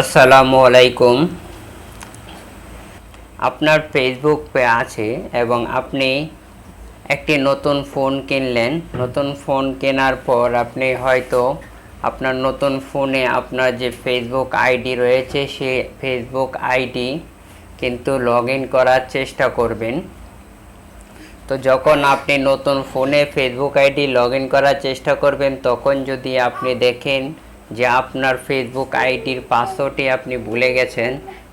আসসালামু আলাইকুম। আপনার ফেসবুক পে আছে এবং আপনি একটি নতুন ফোন কিনলেন। নতুন ফোন কেনার পর আপনি হয়তো আপনার নতুন ফোনে আপনার যে ফেসবুক আইডি রয়েছে, সে ফেসবুক আইডি কিন্তু লগ করার চেষ্টা করবেন। তো যখন আপনি নতুন ফোনে ফেসবুক আইডি লগ করার চেষ্টা করবেন, তখন যদি আপনি দেখেন যে আপনার ফেসবুক আইডির পাসওয়ার্ডটি আপনি ভুলে গেছেন,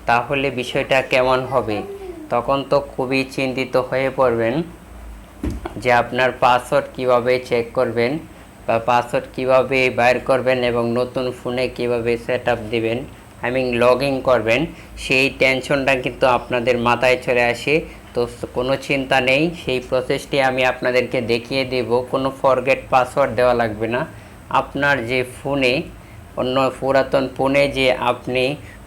তাহলে বিষয়টা কেমন হবে? তখন তো খুবই চিন্তিত হয়ে পড়বেন যে আপনার পাসওয়ার্ড কীভাবে চেক করবেন বা পাসওয়ার্ড কীভাবে বাইর করবেন এবং নতুন ফোনে কীভাবে সেট আপ দেবেন আই মিন লগ ইন করবেন, সেই টেনশনটা কিন্তু আপনাদের মাথায় চলে আসে। তো কোনো চিন্তা নেই, সেই প্রসেসটি আমি আপনাদেরকে দেখিয়ে দেব। কোনো ফরগেট পাসওয়ার্ড দেওয়া লাগবে না। আপনার যে ফোনে অন্য পুরাতন ফোনে যে আপনি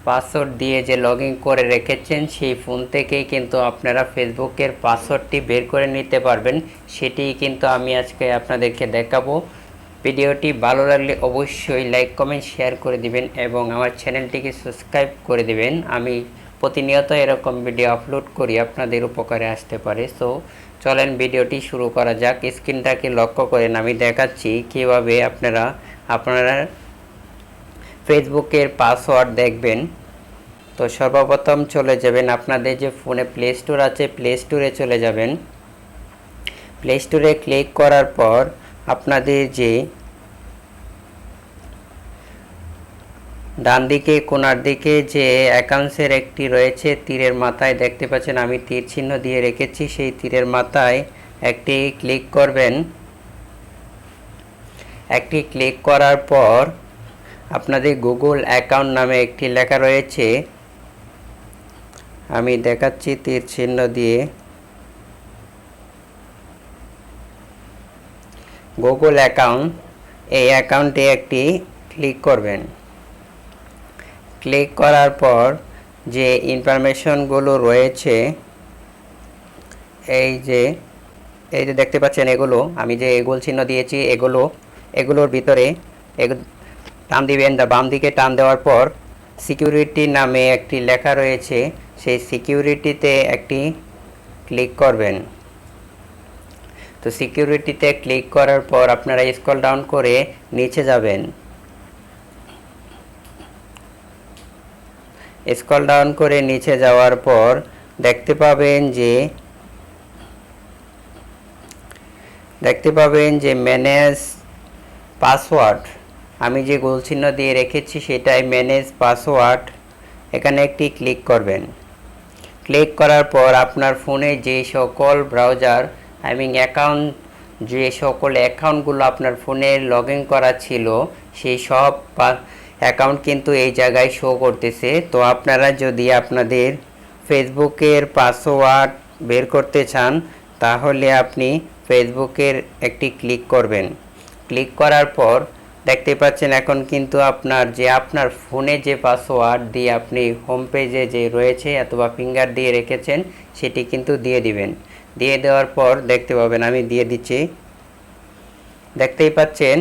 পাসওয়ার্ড দিয়ে যে লগ করে রেখেছেন, সেই ফোন থেকেই কিন্তু আপনারা ফেসবুকের পাসওয়ার্ডটি বের করে নিতে পারবেন। সেটিই কিন্তু আমি আজকে আপনাদেরকে দেখাবো। ভিডিওটি ভালো লাগলে অবশ্যই লাইক কমেন্ট শেয়ার করে দিবেন এবং আমার চ্যানেলটিকে সাবস্ক্রাইব করে দিবেন। আমি প্রতিনিয়ত এরকম ভিডিও আপলোড করি, আপনাদের উপকারে আসতে পারে। সো চলেন ভিডিওটি শুরু করা যাক। স্ক্রিনটাকে লক্ষ্য করেন, আমি দেখাচ্ছি কীভাবে আপনারা আপনারা ফেসবুকের পাসওয়ার্ড দেখবেন। তো সর্বপ্রথম চলে যাবেন আপনাদের যে ফোনে প্লে স্টোর আছে প্লে স্টোরে চলে যাবেন। প্লে স্টোরে ক্লিক করার পর আপনাদের যে ডান দিকে কোনার দিকে যে অ্যাকাউন্টসের একটি রয়েছে, তীরের মাথায় দেখতে পাচ্ছেন আমি তীর চিহ্ন দিয়ে রেখেছি, সেই তীরের মাথায় একটি ক্লিক করবেন। একটি ক্লিক করার পর আপনাদের গুগল অ্যাকাউন্ট নামে একটি লেখা রয়েছে। আমি দেখাচ্ছি তীর চিহ্ন দিয়ে। গুগল অ্যাকাউন্ট, এই অ্যাকাউন্টে একটি ক্লিক করবেন। ক্লিক করার পর যে ইনফরমেশনগুলো রয়েছে, এই যে এই যে দেখতে পাচ্ছেন এগুলো, আমি যে এগুল চিহ্ন দিয়েছি, এগুলো, এগুলোর ভিতরে টান দিবেন। বাম দিকে টান দেওয়ার পর সিকিউরিটি নামে একটি লেখা রয়েছে, সেই সিকিউরিটিতে একটি ক্লিক করবেন। তো সিকিউরিটিতে ক্লিক করার পর আপনারা স্ক্রল ডাউন করে নিচে যাবেন। স্ক্রল ডাউন করে নিচে যাওয়ার পর দেখতে পাবেন যে, দেখতে পাবেন যে ম্যানেজ পাসওয়ার্ড আমি যে গোল চিহ্ন দিয়ে রেখেছি সেটাই ম্যানেজ পাসওয়ার্ড। এখানে একটি ক্লিক করবেন। ক্লিক করার পর আপনার ফোনে যে সকল ব্রাউজার, আই মিন অ্যাকাউন্ট, যে সকল অ্যাকাউন্টগুলো আপনার ফোনে লগ ইন করা ছিল, সেই সব অ্যাকাউন্ট কিন্তু এই জায়গায় শো করতেছে। তো আপনারা যদি আপনাদের ফেসবুকের পাসওয়ার্ড বের করতে চান, তাহলে আপনি ফেসবুকের একটি ক্লিক করবেন। ক্লিক করার পর দেখতে পাচ্ছেন এখন কিন্তু আপনার যে আপনার ফোনে যে পাসওয়ার্ড দিয়ে আপনি হোম পেজে যে রয়েছে অথবা ফিঙ্গার দিয়ে রেখেছেন, সেটি কিন্তু দিয়ে দিবেন। দিয়ে দেওয়ার পর দেখতে পাবেন, আমি দিয়ে দিচ্ছি। দেখতেই পাচ্ছেন,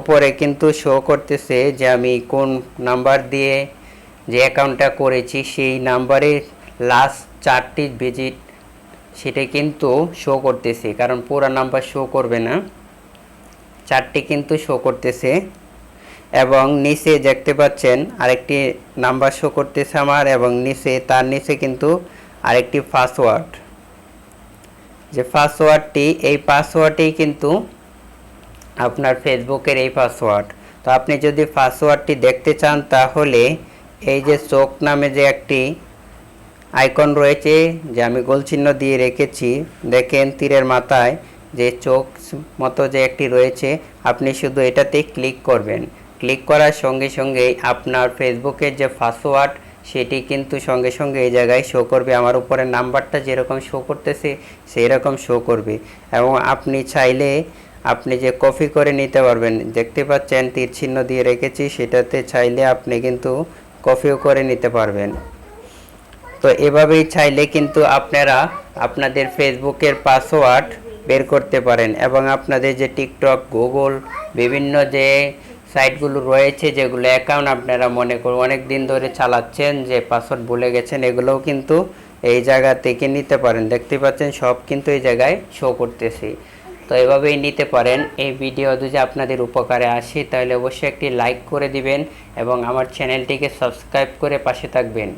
উপরে কিন্তু শো করতেছে যে আমি কোন নাম্বার দিয়ে যে অ্যাকাউন্টটা করেছি, সেই নাম্বারে লাস্ট চারটি ভিজিট সেটা কিন্তু শো করতেছে, কারণ পুরো নাম্বার শো করবে না। চারটি কিন্তু শো করতেছে এবং নিচে দেখতে পাচ্ছেন আরেকটি নাম্বার শো করতেছে আমার এবং নিচে, তার নিচে কিন্তু আরেকটি পাসওয়ার্ড যে পাসওয়ার্ডটি এই পাসওয়ার্ডটি কিন্তু আপনার ফেসবুকের এই পাসওয়ার্ড তো আপনি যদি পাসওয়ার্ডটি দেখতে চান, তাহলে এই যে চোখ নামে যে একটি আইকন রয়েছে, যে আমি গোল চিহ্ন দিয়ে রেখেছি, দেখেন তীরের মাথায় যে চোখ মতো যে একটি রয়েছে, আপনি শুধু এটাতে ক্লিক করবেন। ক্লিক করার সঙ্গে সঙ্গেই আপনার ফেসবুকের যে পাসওয়ার্ড, সেটি কিন্তু সঙ্গে সঙ্গে এই জায়গায় শো করবে। আমার উপরে নাম্বারটা যেরকম শো করতেছে সেই রকম শো করবে। এবং আপনি চাইলে আপনি যে কপি করে নিতে পারবেন, দেখতে পাচ্ছেন তীর চিহ্ন দিয়ে রেখেছি, সেটাতে চাইলে আপনি কিন্তু কপিও করে নিতে পারবেন। তো এভাবেই চাইলে কিন্তু আপনারা আপনাদের ফেসবুকের পাসওয়ার্ড বের করতে পারেন এবং আপনাদের যে টিকটক, গুগল, বিভিন্ন যে সাইটগুলো রয়েছে যেগুলো অ্যাকাউন্ট আপনারা মনে করুন অনেক দিন ধরে চালাচ্ছেন, যে পাসওয়ার্ড ভুলে গেছেন, এগুলোও কিন্তু এই জায়গা থেকে নিতে পারেন। দেখতে পাচ্ছেন সব কিন্তু এই জায়গায় শো করতেছি। তো এভাবেই নিতে পারেন। এই ভিডিও যদি আপনাদের উপকারে আসে, তাহলে অবশ্যই একটি লাইক করে দিবেন এবং আমার চ্যানেলটিকে সাবস্ক্রাইব করে পাশে থাকবেন।